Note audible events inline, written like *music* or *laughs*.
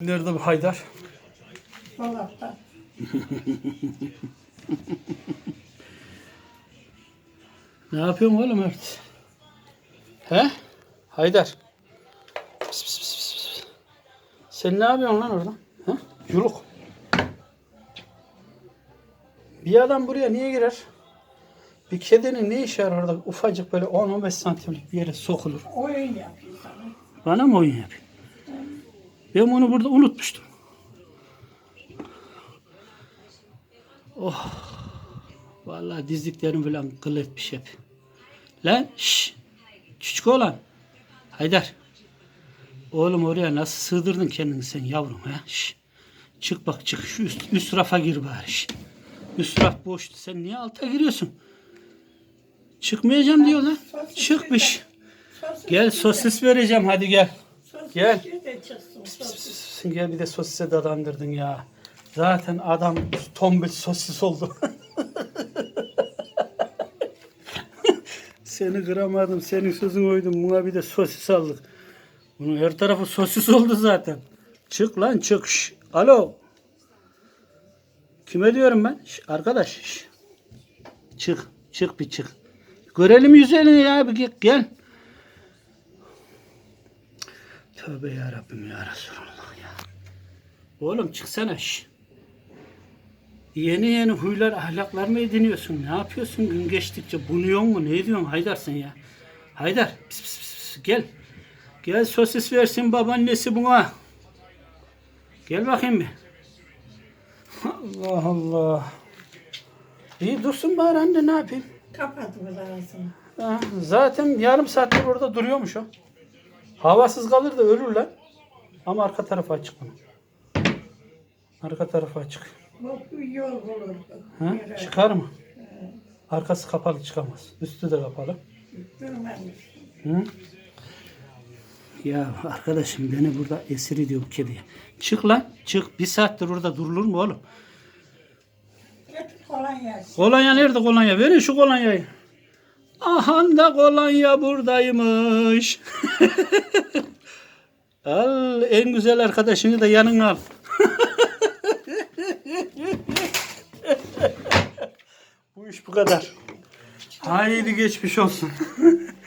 Nerede bu Haydar? Dolapta. *laughs* Ne yapıyorsun oğlum Mert? He? Haydar. Pis, pis, pis, pis, pis. Sen ne yapıyorsun lan orada? He? Yuluk. Bir adam buraya niye girer? Bir kedinin ne işi var orada? Ufacık böyle 10-15 santimlik bir yere sokulur. Oyun yapıyor sana. Bana mı oyun yapıyor? Ben onu burada unutmuştum. Oh. Vallahi dizliklerim falan kıl etmiş hep. Lan şş. Küçük oğlan. Haydar. Oğlum oraya nasıl sığdırdın kendini sen yavrum ha? Şş. Çık bak çık şu üst, üst rafa gir bari. şş. Üst raf boştu. Sen niye alta giriyorsun? Çıkmayacağım diyor lan. Çıkmış. Gel sosis vereceğim hadi gel. gel. Sosis. Sen gel bir de sosise dadandırdın ya. Zaten adam tombul sosis oldu. *laughs* Seni kıramadım. Senin sözün uydum. Buna bir de sosis aldık. Bunun her tarafı sosis oldu zaten. Çık lan çık. Şş. Alo. Kime diyorum ben? Şş, arkadaş. şş. Çık. Çık bir çık. Görelim yüzlerini ya. Bir gel. gel. Tövbe ya Rabbim ya Resulallah ya. Oğlum çıksana şş. Yeni yeni huylar, ahlaklar mı ediniyorsun? Ne yapıyorsun gün geçtikçe? Bunuyor mu? Ne diyorsun Haydar sen ya? Haydar, pis pis pis, pis. gel. Gel sosis versin babaannesi buna. Gel bakayım bir. Allah Allah. İyi dursun bari anne ne yapayım? Kapat bu ağzını. Ha, zaten yarım saattir orada duruyormuş o. Havasız kalır da ölür lan. Ama arka tarafı açık bunun. Arka tarafı açık. Bu bir yol bulurdu. Ha? Yere Çıkar mı? Arkası kapalı çıkamaz. Üstü de kapalı. Durmamış. Hı? Ya arkadaşım beni burada esir ediyor bu kediye. Çık lan çık. Bir saattir orada durulur mu oğlum? Kolonya. Kolonya nerede kolonya? Verin şu kolonyayı. Ahan da kolonya buradaymış. *laughs* al en güzel arkadaşını da yanına al. *laughs* bu iş bu kadar. Haydi geçmiş olsun. *laughs*